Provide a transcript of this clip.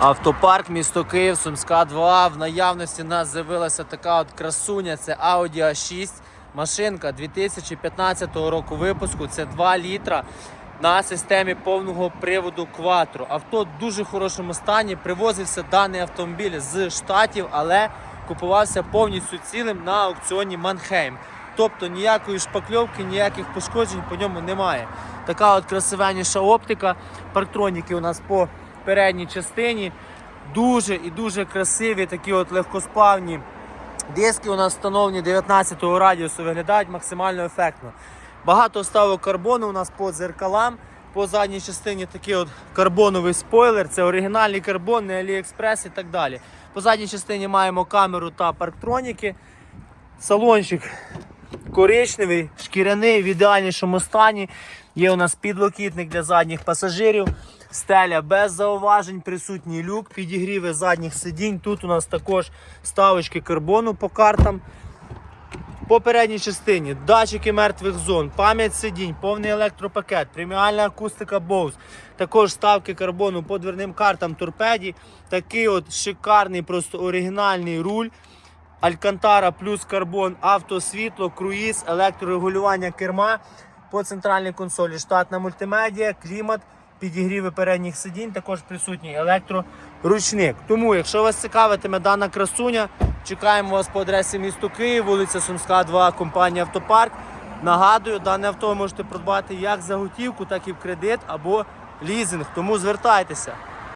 Автопарк місто Київ, Сумська 2. В наявності у нас з'явилася така от красуня. Це Audi A6. Машинка 2015 року випуску. Це 2 літра на системі повного приводу Quattro. Авто в дуже хорошому стані. Привозився даний автомобіль з штатів, але купувався повністю цілим на аукціоні Манхейм. Тобто ніякої шпакльовки, ніяких пошкоджень по ньому немає. Така от красивенніша оптика. Парктроніки у нас по передній частині. Дуже і дуже красиві, такі от легкоспавні. Диски у нас встановлені 19-го радіусу, виглядають максимально ефектно. Багато вставок карбону у нас по дзеркалам. По задній частині такий от карбоновий спойлер, це оригінальний карбон, не Aliexpress і так далі. По задній частині маємо камеру та парктроніки. Салончик коричневий, шкіряний в ідеальнішому стані. Є у нас підлокітник для задніх пасажирів. Стеля без зауважень, присутній люк, підігріви задніх сидінь. Тут у нас також ставочки карбону по картам. По передній частині датчики мертвих зон, пам'ять сидінь, повний електропакет, преміальна акустика Bose, також ставки карбону по дверним картам торпеді. Такий от шикарний, просто оригінальний руль. Алькантара плюс карбон, автосвітло, круїз, електрорегулювання керма по центральній консолі, штатна мультимедія, клімат, підігріви передніх сидінь, також присутній електроручник. Тому, якщо вас цікавитиме дана красуня, чекаємо вас по адресі місто Київ, вулиця Сумська, 2, компанія Автопарк. Нагадую, дане авто можете придбати як за готівку, так і в кредит або лізинг. Тому звертайтеся.